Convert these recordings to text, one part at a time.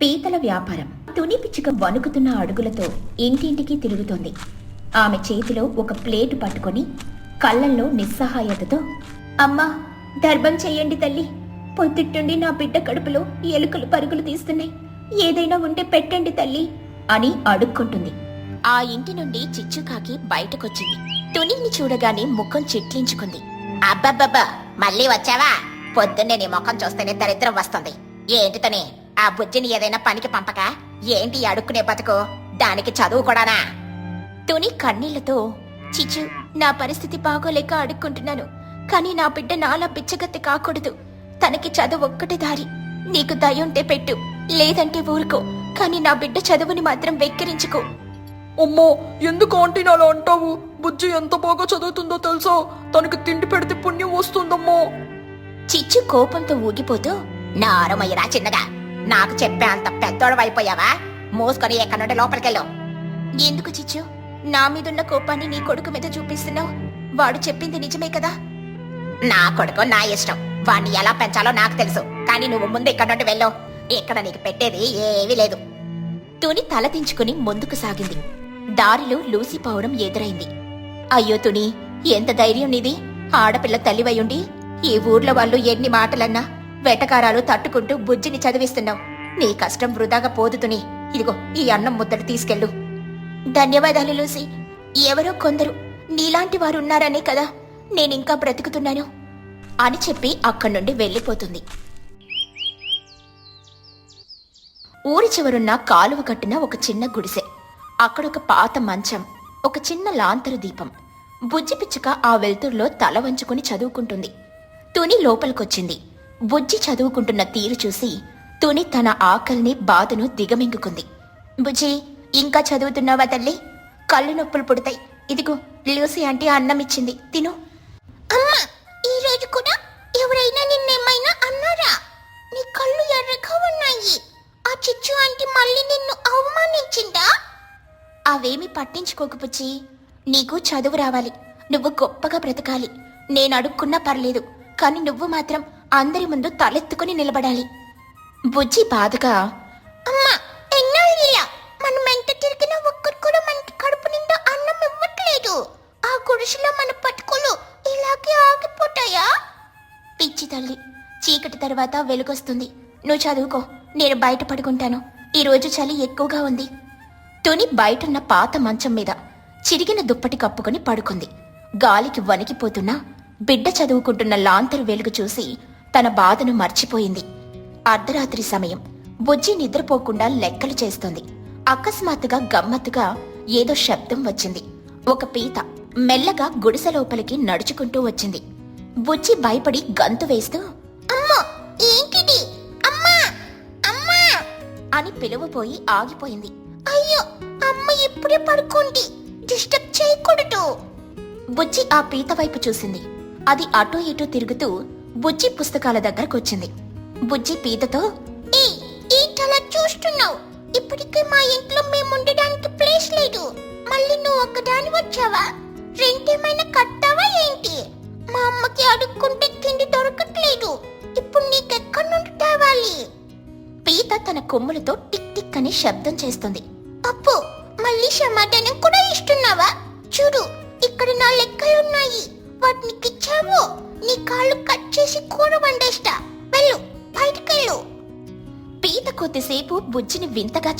పీతల వ్యాపారం. తుని పిచ్చుక వణుకుతున్న అడుగులతో ఇంటింటికి తిరుగుతోంది. ఆమె చేతిలో ఒక ప్లేటు పట్టుకొని కళ్ళల్లో నిస్సహాయతతో అమ్మా దర్భం చేయండి తల్లి. పొద్దుట్టుండి నా బిడ్డ కడుపులో ఎలుకలు పరుగులు తీస్తున్నాయి. ఏదైనా ఉంటే పెట్టండి తల్లి అని అడుక్కుంటుంది. ఆ ఇంటి నుండి చిచ్చుకాకి బయటకొచ్చింది. తునిని చూడగానే ముఖం చిట్లించుకుంది. అబ్బబ్బబ్బా మళ్ళీ వచ్చావా? పొద్దున్నే నీ ముఖం చూస్తేనే దరిద్రం వస్తుంది. ఏంటితోనే ఆ బుజ్జిని ఏదైనా పనికి పంపక? ఏంటి అడుక్కునే బతుకు? దానికి చదువు కూడానా? తుని కన్నీళ్ళతో చిచ్చు నా పరిస్థితి బాగోలేక అడుక్కుంటున్నాను. కానీ నా బిడ్డ నాలా బిచ్చగత్తి కాకూడదు. తనకి చదువు ఒక్కటే దారి. నీకు దయుంటే పెట్టు. లేదంటే ఊరుకో. కానీ నా బిడ్డ చదువుని మాత్రం వెక్కిరించుకో. అమ్మో ఎందుకు ఆంటీని అలా అంటావు? బుజ్జి ఎంత బాగా చదువుతుందో తెలుసా? తనకి తిండి పెడితే పుణ్యం వస్తుందమ్మో. చిచ్చు కోపంతో ఊగిపోతూ నారమయ్యరా చిన్నగా? నాకు చెప్పే అంత పెద్దోడవైపోయావా? మూసుకొని ఎక్కడి నుండి లోపలికెళ్ళు. ఎందుకు చిచ్చు? నా మీదున్న కోపాన్ని నీ కొడుకు మీద చూపిస్తున్నావు? వాడు చెప్పింది నిజమే కదా? నా కొడుకు నా ఇష్టం. వాణ్ణి ఎలా పెంచాలో నాకు తెలుసు. కానీ నువ్వు ముందు ఇక్కడ నుండి వెళ్ళు. ఇక్కడ నీకు పెట్టేది ఏమీ లేదు. తుని తల దించుకుని ముందుకు సాగింది. దారిలో లూసిపోవడం ఎదురైంది. అయ్యో తుని ఎంత ధైర్యం నీది? ఆడపిల్ల తల్లివయుండి ఈ ఊర్లో వాళ్ళు ఎన్ని మాటలన్నా వెటకారాలు తట్టుకుంటూ బుజ్జిని చదివిస్తున్నావు. నీ కష్టం వృధాగా పోదుతుని ఇదిగో ఈ అన్నం ముద్దడు తీసుకెళ్ళు. ధన్యవాదాలు లూసి. ఎవరో కొందరు నీలాంటి వారు ఉన్నారనే కదా నేనింకా బ్రతుకుతున్నాను అని చెప్పి అక్కడి నుండి వెళ్ళిపోతుంది. ఊరి చివరున్న కాలువ కట్టిన ఒక చిన్న గుడిసె. అక్కడొక పాత మంచం ఒక చిన్న లాంతరు దీపం. బుజ్జి పిచ్చుక ఆ వెలుతురులో తల వంచుకుని చదువుకుంటుంది. తుని లోపలికొచ్చింది. బుజ్జి చదువుకుంటున్న తీరు చూసి తుని తన ఆకలిని బాధను దిగమింగుకుంది. బుజ్జి ఇంకా చదువుతున్నావా తల్లి? కళ్ళు నొప్పులు పుడతాయి. ఇదిగో లూసి అంటే అన్నం ఇచ్చింది. తిను. అమ్మా ఈ రోజు కూడా ఎవరైనా నిన్నేమైనా అన్నారా? నీ కళ్ళు ఎర్రగా ఉన్నాయి. ఆ చిచ్చు ఆంటీ మళ్ళీ నిన్ను అవమానించిందా? అవేమి పట్టించుకోకపోచ్చి నీకు చదువు రావాలి. నువ్వు గొప్పగా బ్రతకాలి. నేను అడుక్కున్నా పర్లేదు. కానీ నువ్వు మాత్రం అందరి ముందు తలెత్తుకుని నిలబడాలి. బుజ్జి బాధగా అమ్మా ఎన్నో ఇలా మనం ఎంత తిరిగినా ఒక్కరు కూడా మనకి కడుపు నిండా అన్నం ఇవ్వట్లేదు. ఆ గుడిసెలో మన పట్టుకులు ఇలాగే ఆగిపోతాయా? పిచ్చి తల్లి చీకటి తర్వాత వెలుగొస్తుంది. నువ్వు చదువుకో నేను బయట పడుకుంటాను. ఈరోజు చలి ఎక్కువగా ఉంది. తుని బయటున్న పాత మంచం మీద చిరిగిన దుప్పటి కప్పుకొని పడుకుంది. గాలికి వణికిపోతున్నా బిడ్డ చదువుకుంటున్న లాంతరు వెలుగు చూసి తన బాధను మర్చిపోయింది. అర్ధరాత్రి సమయం. బుజ్జి నిద్రపోకుండా లెక్కలు చేస్తోంది. అకస్మాత్తుగా గమ్మత్తుగా ఏదో శబ్దం వచ్చింది. ఒక పీత మెల్లగా గుడిసె లోపలికి నడుచుకుంటూ వచ్చింది. బుజ్జి భయపడి గంతు వేస్తూ అమ్మో! ఏంటిది? అమ్మా! అమ్మా! అని పిలువపోయి ఆగిపోయింది. అయ్యో! అమ్మ ఇప్పుడే పడుకోండి. డిస్టర్బ్ చేయకూడదు. బుజ్జి ఆ పీత వైపు చూసింది. అది అటూ ఇటూ తిరుగుతూ బుజ్జి పుస్తకాల దగ్గరకొచ్చింది. బుజ్జి పీతతో ఏయ్ ఏంటలా చూస్తున్నావు. ఇప్పటికే మా ఇంట్లో మేము ఉండడానికి ప్లేస్ లేదు. మళ్ళీ నువ్వు ఒకదాని వచ్చావా? రెంట్ ఏమైనా కట్టావా ఏంటి? మా అమ్మకి అడుక్కుంటే తిండి దొరకట్లేదు. ఇప్పుడు నీకెక్కడి నుండి తేవాలి? పీత తన కొమ్ములతో టిక్ టిక్ అని శబ్దం చేస్తుంది.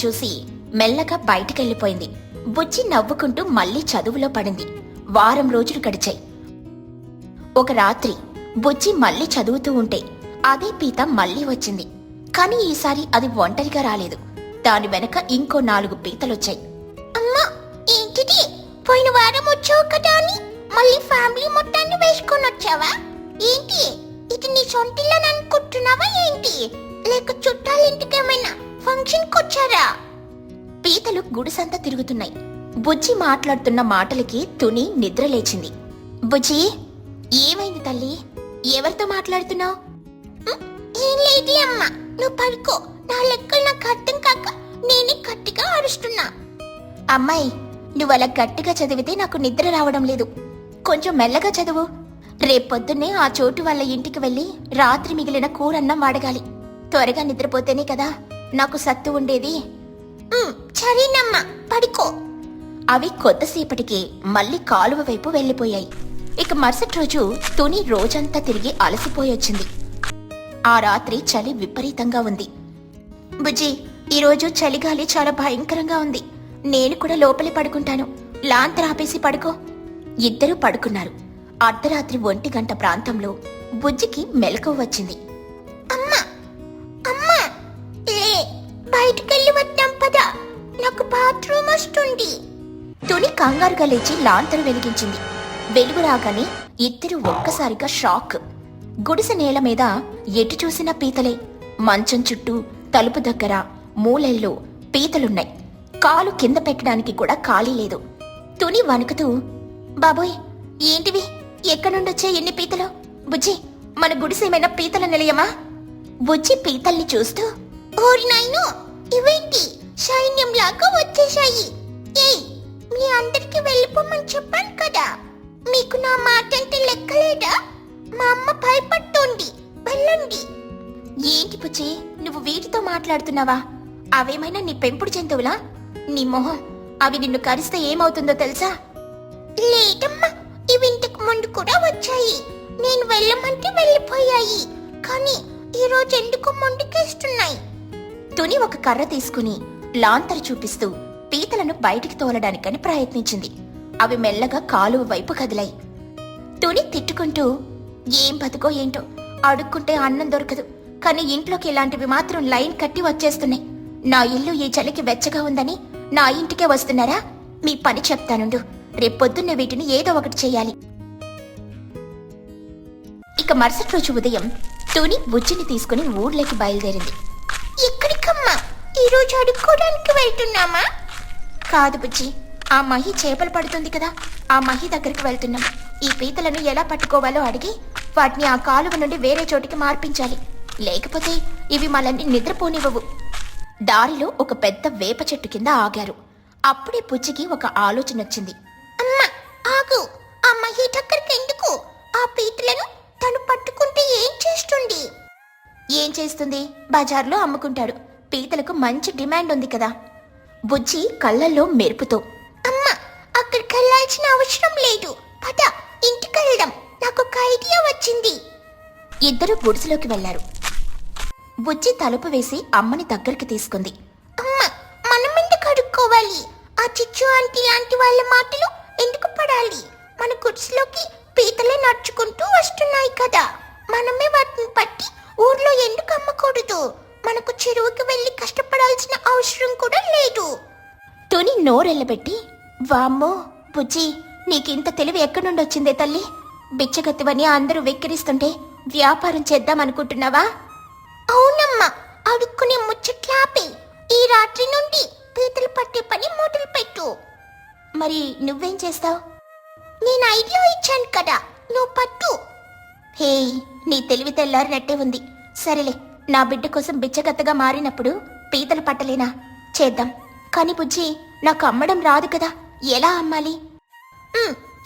చూసి మెల్లగా బయటికెళ్ళిపోయింది. బుజ్జి నవ్వుకుంటూ మళ్ళీ చదువులో పడింది. వారం రోజులు గడిచాయి. ఒక రాత్రి బుజ్జి మళ్ళీ చదువుతూ ఉంటే అదే పీత మళ్ళీ వచ్చింది. కానీ ఈసారి అది ఒంటరిగా రాలేదు. దాని వెనక ఇంకో నాలుగు పీతలొచ్చాయి. అమ్మా ఏంటిది? పోయిన వారం వచ్చావు కదా అని మళ్ళీ ఫ్యామిలీ మొత్తాన్ని వేసుకొని వచ్చావా ఏంటి? ఇది నీ సొంతిల్లని అనుకుంటున్నావా ఏంటి? లేక చుట్టాలింటికేమైనా ఫంక్షన్ వచ్చారా పీతలు గుడిసంతా తిరుగుతున్నాయి. బుజ్జి మాట్లాడుతున్న మాటలకి తుని నిద్రలేచింది బుజ్జి ఏమైంది తల్లి? ఎవరితో మాట్లాడుతున్నావు? ఏం లేదు అమ్మా. నువ్వు పడుకో. నా లెక్కలు నాకు అర్థం కాక నేనే గట్టిగా అరుస్తున్నా. అమ్మాయి నువ్వు అలా గట్టిగా చదివితే నాకు నిద్ర రావడం లేదు. కొంచెం మెల్లగా చదువు. రేపొద్దున్నే ఆ చోటు వాళ్ళ ఇంటికి వెళ్ళి రాత్రి మిగిలిన కూరన్నం వాడగాలి. త్వరగా నిద్రపోతేనే కదా నాకు సత్తు ఉండేది. సరేనమ్మా పడుకో. అవి కొద్దిసేపటికి మళ్ళీ కాలువ వైపు వెళ్ళిపోయాయి. ఇక మరుసటి రోజు తుని రోజంతా తిరిగి అలసిపోయి వచ్చింది. ఆ రాత్రి చలి విపరీతంగా ఉంది. బుజ్జి ఈరోజు చలిగాలి చాలా భయంకరంగా ఉంది. నేను కూడా లోపలి పడుకుంటాను. లాంత్ ఆపేసి పడుకో. ఇద్దరూ పడుకున్నారు. అర్ధరాత్రి ఒంటి గంట ప్రాంతంలో బుజ్జికి మెలకువ వచ్చింది. అమ్మా బయటికెళ్ళి వద్దాం పద. నాకు బాత్రూమ్ వస్తుంది. తుని కంగారుగా లేచి లాంతరు వెలిగించింది. వెలుగు రాగానే ఇద్దరు ఒక్కసారిగా షాక్. గుడిసె నేల మీద ఎటు చూసినా పీతలే. మంచం చుట్టూ తలుపు దగ్గర మూలల్లో పీతలున్నాయి. కాలు కింద పెట్టడానికి కూడా ఖాళీ లేదు. తుని వణుకుతూ బాబోయ్ ఏంటివి? ఎక్కడుండొచ్చే ఎన్ని పీతలు? బుజ్జి మన గుడిసేమైనా పీతల నిలయమా? బుజ్జి పీతల్ని చూస్తూ ఓరి నాయను ఇవేంటి సైన్యం లాగా వచ్చేసాయి ఏయ్ మీ అందరికి వెళ్ళిపోమని చెప్పాను కదా. మీకు నా మాట అంటే లెక్కలేదా? మా అమ్మ భయపడుతోంది. వెళ్ళండి. ఏంటి పుచ్చి నువ్వు వీటితో మాట్లాడుతున్నావా? అవేమైనా నీ పెంపుడు జంతువులా? నీ మొహం అవి నిన్ను కరిస్తే ఏమవుతుందో తెలుసా? లేదమ్మా ఇవి ఇంతకు ముందు కూడా వచ్చాయి. నేను వెళ్ళమంటే వెళ్ళిపోయాయి. కానీ ఈ రోజు ఎందుకు మొండికేస్తున్నాయి తుని ఒక కర్ర తీసుకుని లాంతరు చూపిస్తూ పీతలను బయటికి తోలడానికని ప్రయత్నించింది. అవి మెల్లగా కాలువ వైపు కదిలాయి. తుని తిట్టుకుంటూ ఏం బతుకో ఏంటో? అడుక్కుంటే అన్నం దొరకదు. కానీ ఇంట్లోకి ఇలాంటివి మాత్రం లైన్ కట్టి వచ్చేస్తున్నాయి. నా ఇల్లు ఈ చలికి వెచ్చగా ఉందని నా ఇంటికే వస్తున్నారా? మీ పని చెప్తానుండు. రేపొద్దున్న వీటిని ఏదో ఒకటి చేయాలి. ఇక మరుసటి రోజు ఉదయం తుని బుజ్జిని తీసుకుని ఊర్లోకి బయలుదేరింది. ఎక్కడికమ్మా ఈరోజు అడుక్కోవడానికి వెళ్తున్నామా? కాదు బుజ్జి ఆ మహి చేపలు పడుతుంది కదా ఆ మహి దగ్గరికి వెళ్తున్నాం. ఈ పీతలను ఎలా పట్టుకోవాలో అడిగి వాటిని ఆ కాలువ నుండి వేరే చోటికి మార్పించాలి. లేకపోతే ఇవి మనల్ని నిద్రపోనివ్వవు. దారిలో ఒక పెద్ద వేప చెట్టు కింద ఆగారు. అప్పుడే బుజ్జికి ఒక ఆలోచన వచ్చింది. అమ్మా ఆగు! ఆ మహి దగ్గరికి ఎందుకు? ఆ పీతలను తను పట్టుకుంటే ఏం చేస్తుంది? ఏం చేస్తుంది? బజార్లో అమ్ముకుంటాడు. పీతలకు మంచి డిమాండ్ ఉంది కదా. బుజ్జి కళ్ళల్లో మెరుపుతో అమ్మా అక్కడికి వెళ్ళాల్సిన అవసరం లేదు. పద ఇంటికి వెళ్దాం. నాకు ఒక ఐడియా వచ్చింది. ఇద్దరు గుడిసెలోకి వెళ్ళారు. బుజ్జి తలుపు వేసి అమ్మని దగ్గరికి తీసుకుంది. అమ్మ మనం ఎందుకు అడుక్కోవాలి? ఆ చిచ్చు ఆంటీ లాంటి వాళ్ళ మాటలు ఎందుకు పడాలి? మన గుడిసెలోకి పీతలే నడుచుకుంటూ వస్తున్నాయి కదా. మనమే వాటిని పట్టి ఊర్లో ఎందుకు అమ్మకూడదు? మనకు చెరువుకి వెళ్ళి కష్టపడాల్సిన అవసరం కూడా లేదు. తుని నోరెళ్ళబెట్టి వామ్మో బుజ్జి నీకింత తెలివి ఎక్కడి వచ్చిందే తల్లి? బిచ్చగత్తివని అందరూ వెక్కిరిస్తుంటే వ్యాపారం చేద్దామనుకుంటున్నావా అవునమ్మా అడుక్కునే ముచ్చట్లాపి. ఈ రాత్రి నుండి పీతలు పట్టే పని మూటలు పెట్టు మరి నువ్వేం చేస్తావు? నేను ఐడియా ఇచ్చాను కదా నువ్వు పట్టు. హే నీ తెలివి తెల్లారినట్టే ఉంది. సరేలే నా బిడ్డ కోసం బిచ్చగత్తగా మారినప్పుడు పీతలు పట్టలేనా? చేద్దాం. కాని బుజ్జి నాకు అమ్మడం రాదు కదా. ఎలా అమ్మాలి?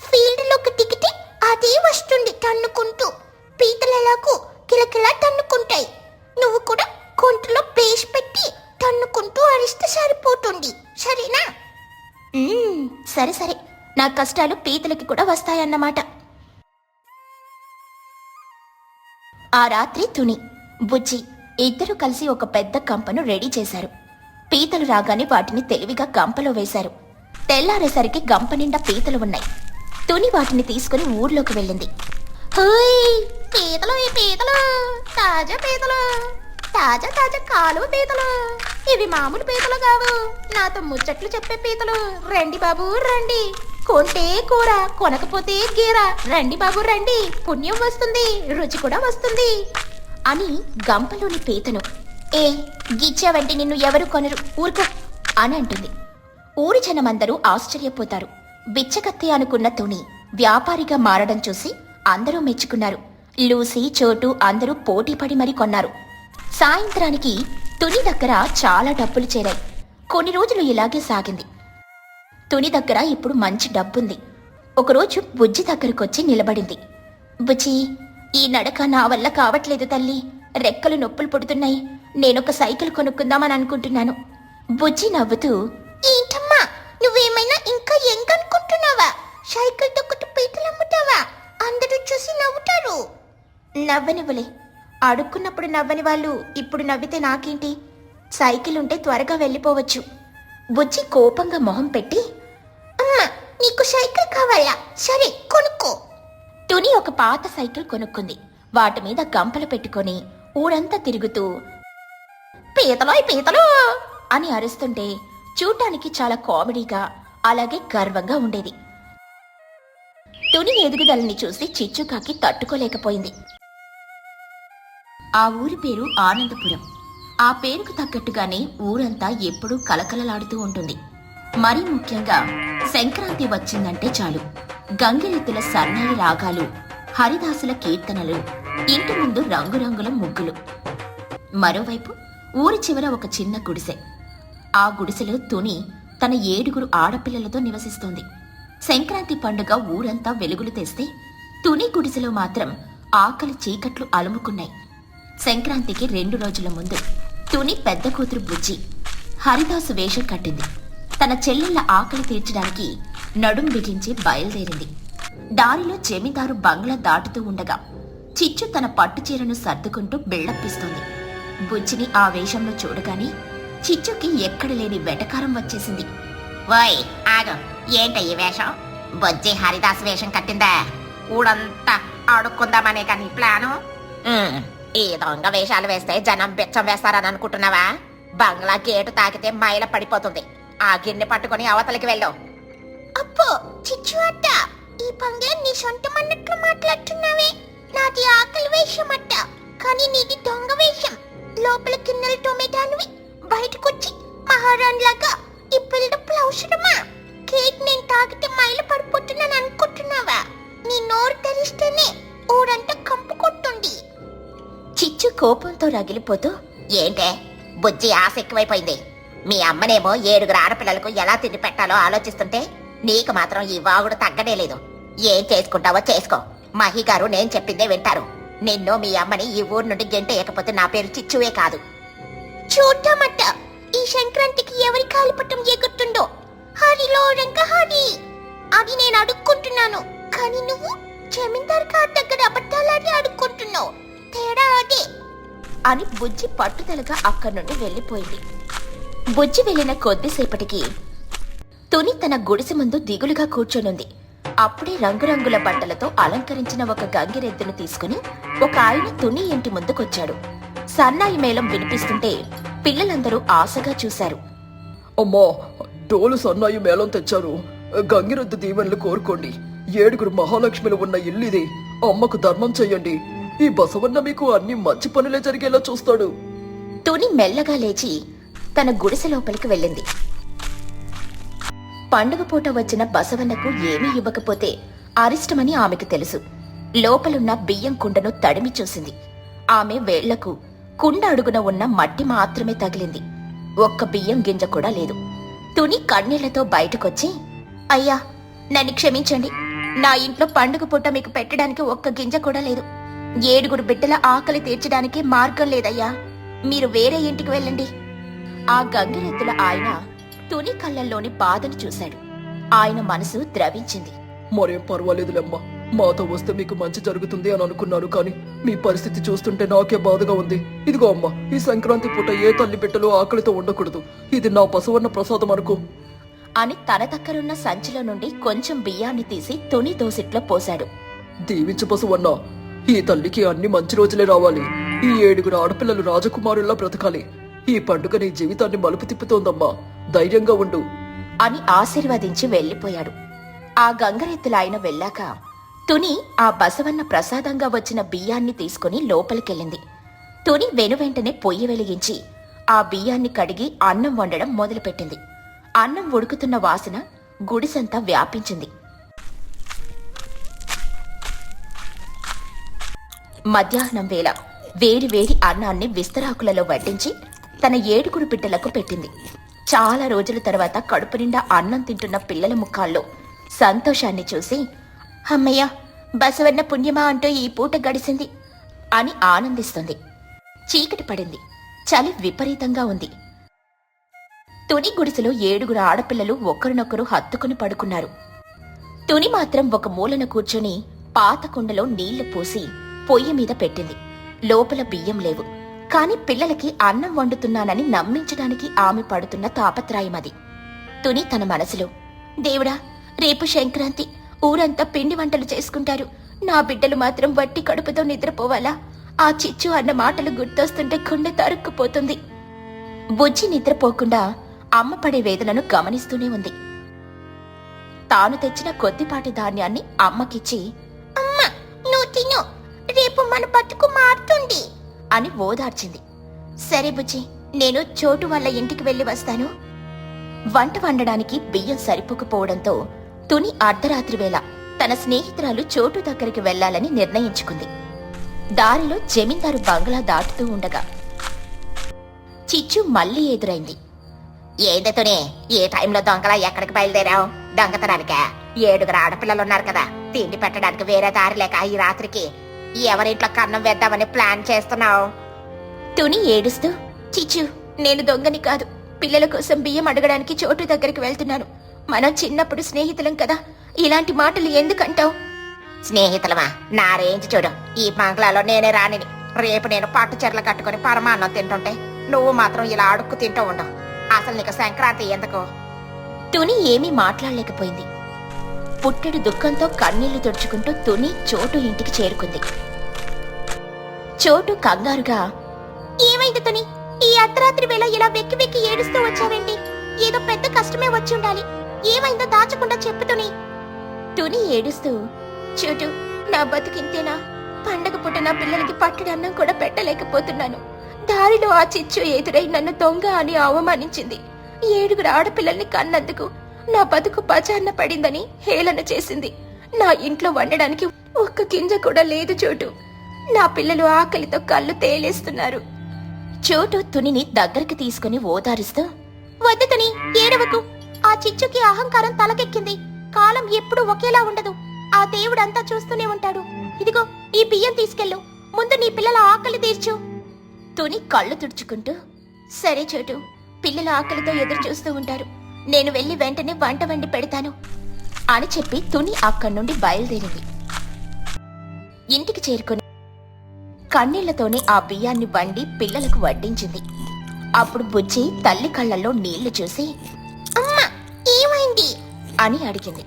ఫీల్డ్లోకి దిగితే అదే వస్తుంది తన్నుకుంటూ. పీతలలాకు కిలకిలా తన్నుకుంటాయి. నువ్వు కూడా కొంటలో పేస్ట్ పెట్టి తన్నుకుంటూ అరిస్తే సరిపోతుంది. సరేనా? సరే సరే. నా కష్టాలు పీతలకి కూడా వస్తాయన్నమాట. ఆ రాత్రి తుని. బుజ్జి ఇద్దరు కలిసి ఒక పెద్ద కంపను రెడీ చేశారు. పీతలు రాగానే వాటిని తెలివిగా గంపలో వేశారు. తెల్లారేసరికి గంప నిండా పీతలు ఉన్నాయి. తుని వాటిని తీసుకుని ఊర్లోకి వెళ్ళింది. పీతలు ఈ పీతలు! తాజా పీతలు! తాజా తాజా కాలువ పీతలు! ఇవి మామూలు పీతలు కావు. నాతో ముచ్చట్లు చెప్పే పీతలు. రండి బాబు రండి. కొంటే కూర కొనకపోతే గీర. రండి బాబు రండి. పుణ్యం వస్తుంది. రుచి కూడా వస్తుంది. అని గంపలోని పీతను ఏ గిచ్చావంటే నిన్ను ఎవరు కొనరు ఊరుకో అని అంటుంది. ఊరి జనమందరూ ఆశ్చర్యపోతారు. బిచ్చకత్తి అనుకున్న తుని వ్యాపారిగా మారడం చూసి అందరూ మెచ్చుకున్నారు. లూసీ చోటు అందరూ పోటీపడి మరీ కొన్నారు. సాయంత్రానికి తుని దగ్గర చాలా డబ్బులు చేరాయి. కొన్ని రోజులు ఇలాగే సాగింది. తుని దగ్గర ఇప్పుడు మంచి డబ్బుంది. ఒకరోజు బుజ్జి దగ్గరకొచ్చి నిలబడింది. బుజ్జి ఈ నడక నా వల్ల కావట్లేదు తల్లి. రెక్కలు నొప్పులు పుడుతున్నాయి. నేనొక సైకిల్ కొనుక్కుందామని అనుకుంటున్నాను. బుజ్జి నవ్వుతూ ఏంటమ్మా నువ్వేమైనా ఇంకా యంగ్ అనుకుంటున్నావా సైకిల్ తొక్కటి పీటలు అమ్ముతావా? అందరూ చూసి నవ్వుతారు. నవ్వనివ్వలే. అడుక్కున్నప్పుడు నవ్వని వాళ్ళు ఇప్పుడు నవ్వితే నాకేంటి? సైకిల్ ఉంటే త్వరగా వెళ్ళిపోవచ్చు. బుజ్జి కోపంగా మొహం పెట్టి అమ్మా నీకు సైకిల్ కావాలా? సరే కొనుక్కో. తుని ఒక పాత సైకిల్ కొనుక్కుంది. వాటి మీద గంపలు పెట్టుకొని ఊరంతా తిరుగుతూ పీతలోయ్ పీతలో! అని అరుస్తుంటే చూడటానికి చాలా కామెడీగా అలాగే గర్వంగా ఉండేది. తుని ఎదుగుదలని చూసి చిచ్చుకాకి తట్టుకోలేకపోయింది. ఆ ఊరి పేరు ఆనందపురం. ఆ పేరుకు తగ్గట్టుగానే ఊరంతా ఎప్పుడూ కలకలలాడుతూ ఉంటుంది. మరీ ముఖ్యంగా సంక్రాంతి వచ్చిందంటే చాలు. గంగిరెద్దుల సర్ణాయి రాగాలు హరిదాసుల కీర్తనలు ఇంటి ముందు రంగురంగుల ముగ్గులు. మరోవైపు ఊరి చివర ఒక చిన్న గుడిసె. ఆ గుడిసెలో తుని తన ఏడుగురు ఆడపిల్లలతో నివసిస్తోంది. సంక్రాంతి పండుగ ఊరంతా వెలుగులు తెస్తే తుని గుడిసెలో మాత్రం ఆకలి చీకట్లు అలుముకున్నాయి. సంక్రాంతికి రెండు రోజుల ముందు తుని పెద్ద కూతురు బుజ్జి హరిదాసు వేషం కట్టింది. తన చెల్లెళ్ళ ఆకలి తీర్చడానికి నడుం బిగించి బయలుదేరింది. దారిలో జమీందారు బంగ్లా దాటుతూ ఉండగా చిచ్చు తన పట్టు చీరను సర్దుకుంటూ బిళ్ళప్పిస్తోంది. బుజ్జిని ఆ వేషంలో చూడగానే చిచ్చుకి ఎక్కడ లేని వెటకారం వచ్చేసింది. ఓయ్ ఆగం. ఏంట ఈ వేషం? బొజ్జి హరిదాస్ వేషం కట్టిందా? ఊడంతా ఆడుకుందామనే కానీ ప్లాను? ఈ దొంగ వేషాలు వేస్తే జనం బిచ్చం వేస్తారని అనుకుంటున్నావా? బంగ్లా గేటు తాకితే మైల పడిపోతుంది. ఆ గిన్నె పట్టుకొని అవతలికి వెళ్ళు. అప్పో చిచ్చు అట్ట ఈ పందెం నీ సొంతం అన్నట్లు మాట్లాడుతున్నావే? నాది ఆకలి వేషం అట్ట కానీ నీది దొంగ వేషం. లోపల కిన్నెల టొమాటానువి బయటకొచ్చి మహారాణిలాగా ఈ బిల్డప్లు అవసరమా కేక్ నేను తాగితే మైలు పడిపోతున్నాను అనుకుంటున్నావా? నీ నోరు తెరిస్తేనే ఊరంతా కంపు కొట్టుంది చిచ్చు కోపంతో రగిలిపోతూ ఏంటే బుజ్జి ఆశ ఎక్కువైపోయింది. మీ అమ్మనేమో ఏడుగురు ఆడపిల్లలకు ఎలా తిండి పెట్టాలో ఆలోచిస్తుంటే నీకు మాత్రం ఈ వాగుడు తగ్గనే లేదు. ఏం చేసుకుంటావో చేసుకో. మహి గారు నేను చెప్పిందే వింటారు. నిన్ను మీ అమ్మని ఈ ఊరు నుండి గెంటేయకపోతే నా పేరు చిచ్చువే కాదు. చూడమట్ట ఈ సంక్రాంతికి ఎవరి కాలిపట్టం ఎగురుతుందో? హరిలో రంగ హరి. అది నేను అడుక్కుంటున్నాను. కానీ నువ్వు జమీందార్ గారి దగ్గర అబద్ధాలని అడుక్కుంటున్నావు తేడా అదే. అని బుజ్జి పట్టుదలగా అక్కడి నుండి వెళ్ళిపోయింది. బుజ్జి వెళ్ళిన కొద్దిసేపటికి తుని తన గుడిసె ముందు దిగులుగా కూర్చొనుంది. అప్పుడే రంగురంగుల బట్టలతో అలంకరించిన ఒక గంగిరెద్దును తీసుకుని ఒక ఆయన తుని ఇంటి ముందుకొచ్చాడు. సన్నాయి మేళం వినిపిస్తుంటే పిల్లలందరూ ఆశగా చూశారు. అమ్మా డోలు సన్నాయి మేళం తెచ్చారు. గంగిరెద్దు దీవెనలు కోరుకోండి. ఏడుగురు మహాలక్ష్మిలు ఉన్న ఇల్లు ఇది అమ్మకు ధర్మం చెయ్యండి ఈ బసవన్న మీకు అన్ని మంచి పనులే జరిగేలా చూస్తాడు. తుని మెల్లగా లేచి తన గుడిసె లోపలికి వెళ్ళింది. పండుగ పూట వచ్చిన బసవన్నకు ఏమీ ఇవ్వకపోతే అరిష్టమని ఆమెకు తెలుసు. లోపలున్న బియ్యం కుండను తడిమి చూసింది. ఆమె వేళ్ళకు కుండ అడుగున ఉన్న మట్టి మాత్రమే తగిలింది. ఒక్క బియ్యం గింజ కూడా లేదు. తుని కన్నీళ్ళతో బయటకొచ్చి అయ్యా నన్ను క్షమించండి. నా ఇంట్లో పండుగ పూట మీకు పెట్టడానికి ఒక్క గింజ కూడా లేదు. ఏడుగురు బిడ్డల ఆకలి తీర్చడానికి మార్గం లేదయ్యా. మీరు వేరే ఇంటికి వెళ్ళండి. ఆ గంగిరెద్దుల ఆయన తుని కళ్ళల్లోని బాధను చూశాడు. ఆయన మనసు ద్రవించింది. మరేం పర్వాలేదులేమ్మా. మాతో వస్తే మీకు మంచి జరుగుతుంది అని అనుకున్నాను కానీ మీ పరిస్థితి చూస్తుంటే నాకే బాధగా ఉంది. ఇదిగో అమ్మా ఈ సంక్రాంతి పూట ఏ తల్లి బిడ్డలు ఆకలితో ఉండకూడదు. ఇది నా బసవన్న ప్రసాదం అనుకో. అని తన దగ్గరున్న సంచిలో నుండి కొంచెం బియ్యాన్ని తీసి తుని దోసిట్లో పోశాడు. దీవించు బసవన్న ఈ తల్లికి అన్ని మంచి రోజులే రావాలి. ఈ ఏడుగురు ఆడపిల్లలు రాజకుమారుల్లా బ్రతకాలి. ఈ పండుగ నీ జీవితాన్ని మలుపు తిప్పుతోందమ్మా. ధైర్యంగా ఉండు. అని ఆశీర్వదించి వెళ్ళిపోయాడు. ఆ గంగరెత్తులాయన ఆయన వెళ్ళాక తుని ఆ బసవన్న ప్రసాదంగా వచ్చిన బియ్యాన్ని తీసుకుని లోపలికెళ్ళింది. తుని వెనువెంటనే పొయ్యి వెలిగించి ఆ బియ్యాన్ని కడిగి అన్నం వండడం మొదలుపెట్టింది. అన్నం ఉడుకుతున్న వాసన గుడిసంతా వ్యాపించింది. మధ్యాహ్నం వేళ వేడి వేడి అన్నాన్ని విస్తరాకులలో వడ్డించి తన ఏడుగురు బిడ్డలకు పెట్టింది. చాలా రోజుల తర్వాత కడుపు నిండా అన్నం తింటున్న పిల్లల ముఖాల్లో సంతోషాన్ని చూసి అమ్మయ్య బసవన్న పుణ్యమా అంటూ ఈ పూట గడిసింది అని ఆనందిస్తుంది. చీకటి పడింది. చలి విపరీతంగా ఉంది. తుని గుడిసెలో ఏడుగురు ఆడపిల్లలు ఒకరినొకరు హత్తుకుని పడుకున్నారు. తుని మాత్రం ఒక మూలన కూర్చొని పాత కుండలో నీళ్ళు పోసి పొయ్యి మీద పెట్టింది. లోపల బియ్యం లేవు. కాని పిల్లలకి అన్నం వండుతున్నానని నమ్మించడానికి ఆమె పడుతున్న తాపత్రాయమది అది. తుని తన మనసులో దేవుడా రేపు సంక్రాంతి ఊరంతా పిండి వంటలు చేసుకుంటారు. నా బిడ్డలు మాత్రం వట్టి కడుపుతో నిద్రపోవాలా? ఆ చిచ్చు అన్న మాటలు గుర్తొస్తుంటే గుండె తరుక్కుపోతుంది. బుజ్జి నిద్రపోకుండా అమ్మ పడే వేదనను గమనిస్తూనే ఉంది. తాను తెచ్చిన కొద్దిపాటి ధాన్యాన్ని అమ్మకిచ్చి అమ్మ నువ్వు తిను. రేపు మన బతుకు మారుతుంది. అని ఓదార్చింది. సరే బుజ్జి నేను చోటు వాళ్ళ ఇంటికి వెళ్ళి వస్తాను. వంట వండడానికి బియ్యం సరిపోకపోవడంతో తుని అర్ధరాత్రి వేళ తన స్నేహితురాలు చోటు దగ్గరికి వెళ్ళాలని నిర్ణయించుకుంది. దారిలో జమీందారు బంగ్లా దాటుతూ ఉండగా చిచ్చు మళ్ళీ ఎదురైంది. ఏదతోనే ఏ టైంలో దొంగలా ఎక్కడికి బయలుదేరావు? దొంగతనానికా? ఏడుగురు ఆడపిల్లలు ఉన్నారు కదా. తిండి పెట్టడానికి వేరే దారి లేక ఈ రాత్రికి ఎవరింట్లో కన్నం వేద్దామని ప్లాన్ చేస్తున్నావు? తుని ఏడుస్తూ చిచ్చు నేను దొంగని కాదు. పిల్లల కోసం బియ్యం అడగడానికి చోటు దగ్గరికి వెళ్తున్నాను. మనం చిన్నప్పుడు స్నేహితులం కదా. ఇలాంటి మాటలు ఎందుకంటావు? స్నేహితులమా? నా రేంజ్ చూడు. ఈ బంగ్లాలో నేనే రానిని రేపు నేను పట్టు చీరలు కట్టుకుని పరమాన్నం తింటుంటే నువ్వు మాత్రం ఇలా అడుక్కు తింటూ ఉండవు. అసలు నీకు సంక్రాంతి ఎందుకు? తుని ఏమీ మాట్లాడలేకపోయింది. పుట్టెడు దుఃఖంతో కన్నీళ్ళు తుడుచుకుంటూ తుని చోటు ఇంటికి చేరుకుంది. చోటు కంగారుగా ఏమైంది తుని? ఈ అర్ధరాత్రి వేళ ఇలా వెక్కి వెక్కి ఏడుస్తూ వచ్చావేంటి? ఏదో పెద్ద కష్టమే వచ్చి ఉండాలి. ఏమైందో దాచకుండా చెప్పుతుని తుని. ఏడుస్తూ చోటు నా బతుకింతేనా? పండగ పుట్టిన నా పిల్లలకి పట్టడి అన్నం కూడా పెట్టలేకపోతున్నాను. దారిలో ఆ చిచ్చు ఎదురై నన్ను దొంగ అని అవమానించింది. ఏడుగురు ఆడపిల్లల్ని కన్నందుకు నా బతుకు బజార్న పడిందని హేళన చేసింది. నా ఇంట్లో వండడానికి ఒక్క గింజ కూడా లేదు చోటు. నా పిల్లలు ఆకలితో కళ్ళు తేలేస్తున్నారు. చోటు తునిని దగ్గరికి తీసుకుని ఓదారుస్తూ వద్దు తుని ఏడవకు. ఆ చిచ్చుకి అహంకారం తలకెక్కింది. కాలం ఎప్పుడు ఒకేలా ఉండదు. ఆ దేవుడంతా చూస్తూనే ఉంటాడు. ఇదిగో ఈ బియ్యం తీసుకెళ్ళు. ముందు నీ పిల్లల ఆకలి తీర్చు. తుని కళ్ళు తుడుచుకుంటూ సరే చోటు. పిల్లల ఆకలితో ఎదురు చూస్తూ ఉంటారు. నేను వెళ్ళి వెంటనే వంట వండి పెడతాను అని చెప్పి తుని అక్కడి నుండి బయలుదేరింది. ఇంటికి చేరుకుని కన్నీళ్ళతోనే ఆ బియ్యాన్ని వండి పిల్లలకు వడ్డించింది. అప్పుడు బుజ్జి తల్లి కళ్ళల్లో నీళ్ళు చూసి అమ్మా ఏమైంది? అని అడిగింది.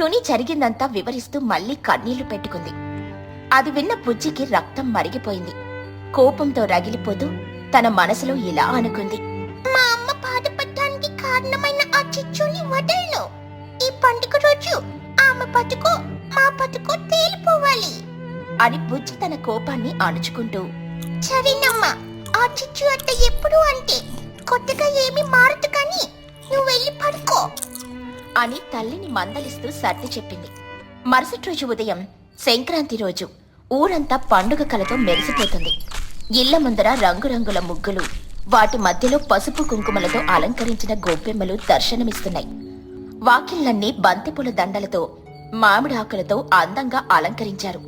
తుని జరిగిందంతా వివరిస్తూ మళ్ళీ కన్నీళ్ళు పెట్టుకుంది. అది విన్న బుజ్జికి రక్తం మరిగిపోయింది. కోపంతో రగిలిపోతూ తన మనసులో ఇలా అనుకుంది. దారుణమైన ఆ చిచ్చుని వదలను ఈ పండుగ రోజు ఆమె బతుకు మా బతుకు తేలిపోవాలి అని బుజ్జి తన కోపాన్ని అణుచుకుంటూ సరేనమ్మా ఆ చిచ్చు అట్ట ఎప్పుడు అంటే కొత్తగా ఏమీ మారదు కానీ నువ్వు వెళ్ళి పడుకో అని తల్లిని మందలిస్తూ సర్ది చెప్పింది. మరుసటి రోజు ఉదయం సంక్రాంతి రోజు ఊరంతా పండుగ కలతో మెరిసిపోతుంది. ఇళ్ళ ముందర రంగురంగుల ముగ్గులు వాటి మధ్యలో పసుపు కుంకుమలతో అలంకరించిన గొబ్బెమ్మలు దర్శనమిస్తున్నాయి. వాకిళ్ళన్నీ బంతిపూల దండలతో మామిడాకులతో అందంగా అలంకరించారు.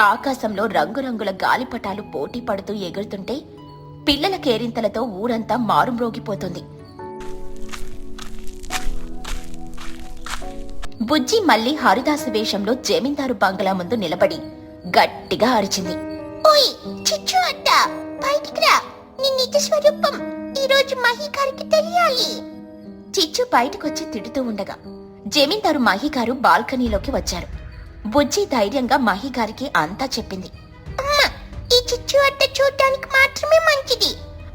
ఆకాశంలో రంగురంగుల గాలిపటాలు పోటీ పడుతూ ఎగురుతుంటే పిల్లల కేరింతలతో ఊరంతా మారుమ్రోగిపోతుంది. బుజ్జి మళ్ళీ హరిదాసు వేషంలో జమీందారు బంగ్లా ముందు నిలబడి గట్టిగా అరిచింది. ఓయ్ చిచ్చు బయటికి రా. నీ నిజ స్వరూపం. ఈరోజు రోజు తెలియాలి. చిచ్చు బయటకొచ్చి తిడుతూ ఉండగా జమీందారు మహిగారు బాల్కనీలోకి వచ్చారు. బుజ్జి ధైర్యంగా మహిగారికి అంతా చెప్పింది. అమ్మా ఈ చిచ్చు అట్ట చూడటానికి మాత్రమే మంచిది.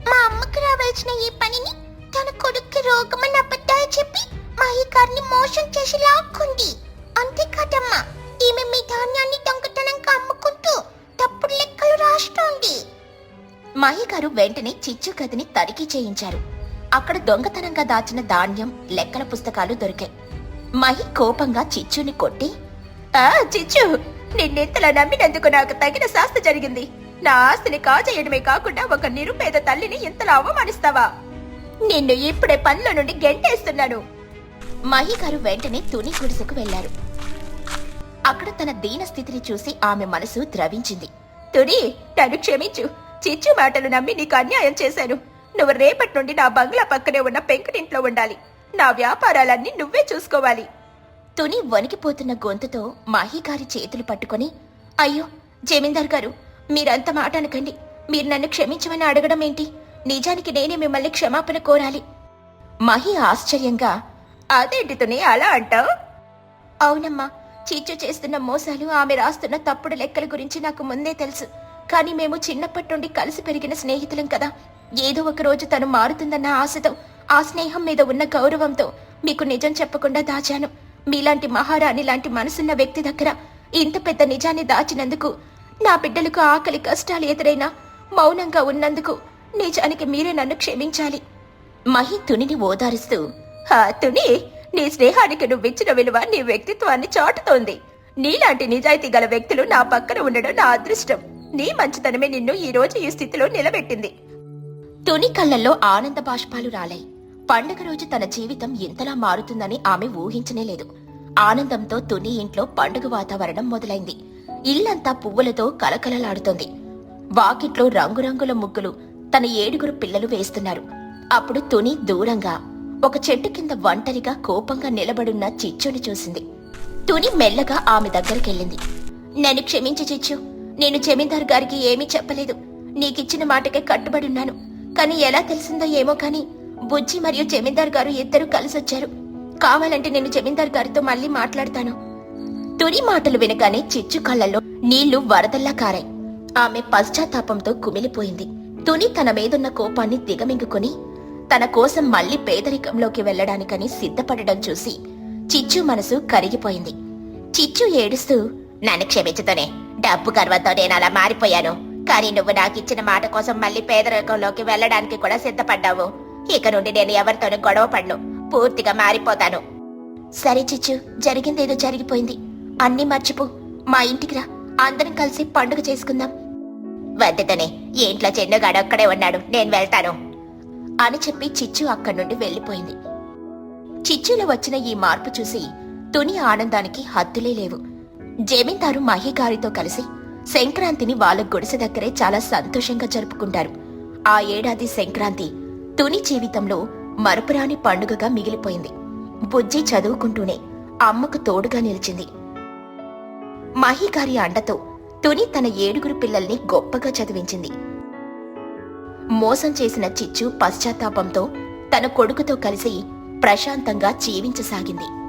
మా అమ్మకు రావాల్సిన ఈ పనిని తన కొడుక్కి రోగమని అబద్ధాలు చెప్పి మహీకారిని మోసం చేసి లాక్కుంది. అంతేకాదమ్మా ఈమె మీ ధాన్యాన్ని దొంగతనంగా అమ్ముకుంటూ తప్పుడు లెక్కలు రాస్తోంది. మహిగారు వెంటనే చిచ్చు గదిని తనిఖీ చేయించారు. అక్కడ దొంగతనంగా దాచిన ధాన్యం లెక్కల పుస్తకాలు దొరికాయి. మహి కోపంగా చిచ్చుని కొట్టి ఆ చిచ్చు నిన్నెంతలా నమ్మినందుకు నాకు తగిన శాస్తి జరిగింది. నా ఆస్తిని కాజేయడమే కాకుండా ఒక నిరుపేద తల్లిని ఇంతలా అవమానిస్తావా? నిన్ను ఇప్పుడే పనిలో నుండి గెంటేస్తున్నాను. మహిగారు వెంటనే తుని గుడిసెకు వెళ్ళారు అక్కడ తన దీన స్థితిని చూసి ఆమె మనసు ద్రవించింది. తుని నన్ను క్షమించు. చిచ్చు మాటలు నమ్మి నీకు అన్యాయం చేశాను. నువ్వు రేపటి నుండి నా బంగ్లా పక్కనే ఉన్న పెంకుటింట్లో ఉండాలి. నా వ్యాపారాలన్నీ నువ్వే చూసుకోవాలి. తుని వణికిపోతున్న గొంతుతో మాహిగారి చేతులు పట్టుకొని అయ్యో జమీందార్ గారు మీరంత మాట అనకండి. మీరు నన్ను క్షమించమని అడగడం ఏంటి? నిజానికి నేనే మిమ్మల్ని క్షమాపణ కోరాలి. మహి ఆశ్చర్యంగా అదేంటి తుని అలా అంటావు? అవునమ్మా చీచు చేస్తున్న మోసాలు ఆమె రాస్తున్న తప్పుడు లెక్కల గురించి నాకు ముందే తెలుసు. కానీ మేము చిన్నప్పటి నుండి కలిసి పెరిగిన స్నేహితులం కదా. ఏదో ఒక రోజు తను మారుతుందన్న ఆశతో ఆ స్నేహం మీద ఉన్న గౌరవంతో మీకు నిజం చెప్పకుండా దాచాను. మీలాంటి మహారాణి లాంటి మనసున్న వ్యక్తి దగ్గర ఇంత పెద్ద నిజాన్ని దాచినందుకు నా బిడ్డలకు ఆకలి కష్టాలు ఎదురైనా మౌనంగా ఉన్నందుకు నిజానికి మీరే నన్ను క్షమించాలి. మహి తునిని ఓదారుస్తూ "హా, తుని నీ స్నేహానికి నువ్విచ్చిన విలువ నీ వ్యక్తిత్వాన్ని చాటుతోంది. నీలాంటి నిజాయితీ గల వ్యక్తులు నా పక్కన ఉండడం నా అదృష్టం. నీ మంచితనమే నిన్ను ఈ రోజు ఈ స్థితిలో నిలబెట్టింది. తుని కళ్ళల్లో ఆనంద బాష్పాలు రాలాయి. పండుగ రోజు తన జీవితం ఇంతలా మారుతుందని ఆమె ఊహించనే లేదు. ఆనందంతో తుని ఇంట్లో పండుగ వాతావరణం మొదలైంది. ఇల్లంతా పువ్వులతో కలకలలాడుతోంది. వాకిట్లో రంగురంగుల ముగ్గులు తన ఏడుగురు పిల్లలు వేస్తున్నారు. అప్పుడు తుని దూరంగా ఒక చెట్టు కింద ఒంటరిగా కోపంగా నిలబడున్న చిచ్చుని చూసింది. తుని మెల్లగా ఆమె దగ్గరికెళ్ళింది. నన్ను క్షమించి చిచ్చు నేను జమీందార్ గారికి ఏమీ చెప్పలేదు. నీకిచ్చిన మాటకే కట్టుబడున్నాను కానీ ఎలా తెలిసిందో ఏమో కానీ బుజ్జి మరియు జమీందార్ గారు ఇద్దరు కలిసొచ్చారు. కావాలంటే నేను జమీందార్ గారితో మళ్ళీ మాట్లాడతాను. తుని మాటలు వినగానే చిచ్చు కళ్ళల్లో నీళ్ళు వరదల్లా కారాయి. ఆమె పశ్చాత్తాపంతో కుమిలిపోయింది. తుని తన మీదున్న కోపాన్ని దిగమింగుకుని తన కోసం మళ్ళీ పేదరికంలోకి వెళ్ళడానికని సిద్ధపడడం చూసి చిచ్చు మనసు కరిగిపోయింది. చిచ్చు ఏడుస్తూ నన్ను క్షమించుతనే డబ్బు గర్వంతో నేను అలా మారిపోయాను. కానీ నువ్వు నాకిచ్చిన మాట కోసం మళ్ళీ పేదరికంలోకి వెళ్ళడానికి కూడా సిద్ధపడ్డావు. ఇక నుండి నేను ఎవరితోనూ గొడవ పడ్ను. పూర్తిగా మారిపోతాను. సరే చిచ్చు జరిగిందేదో జరిగిపోయింది. అన్నీ మర్చిపో. మా ఇంటికి రా. అందరం కలిసి పండుగ చేసుకుందాం. వద్దతనే ఏంట్లో ఇంట్లో చెన్నుగాడు అక్కడే ఉన్నాడు. నేను వెళ్తాను. అని చెప్పి చిచ్చు అక్కడి నుండి వెళ్ళిపోయింది చిచ్చులో వచ్చిన ఈ మార్పు చూసి తుని ఆనందానికి హద్దులే లేవు. జమీందారు మహిగారితో కలిసి సంక్రాంతిని వాళ్ళ గుడిసె దగ్గరే చాలా సంతోషంగా జరుపుకుంటారు. ఆ ఏడాది సంక్రాంతి తుని జీవితంలో మరపురాని పండుగగా మిగిలిపోయింది. బుజ్జి చదువుకుంటూనే అమ్మకు తోడుగా నిలిచింది. మహిగారి అండతో తుని తన ఏడుగురు పిల్లల్ని గొప్పగా చదివించింది. మోసం చేసిన చిచ్చు పశ్చాత్తాపంతో తన కొడుకుతో కలిసి ప్రశాంతంగా జీవించసాగింది.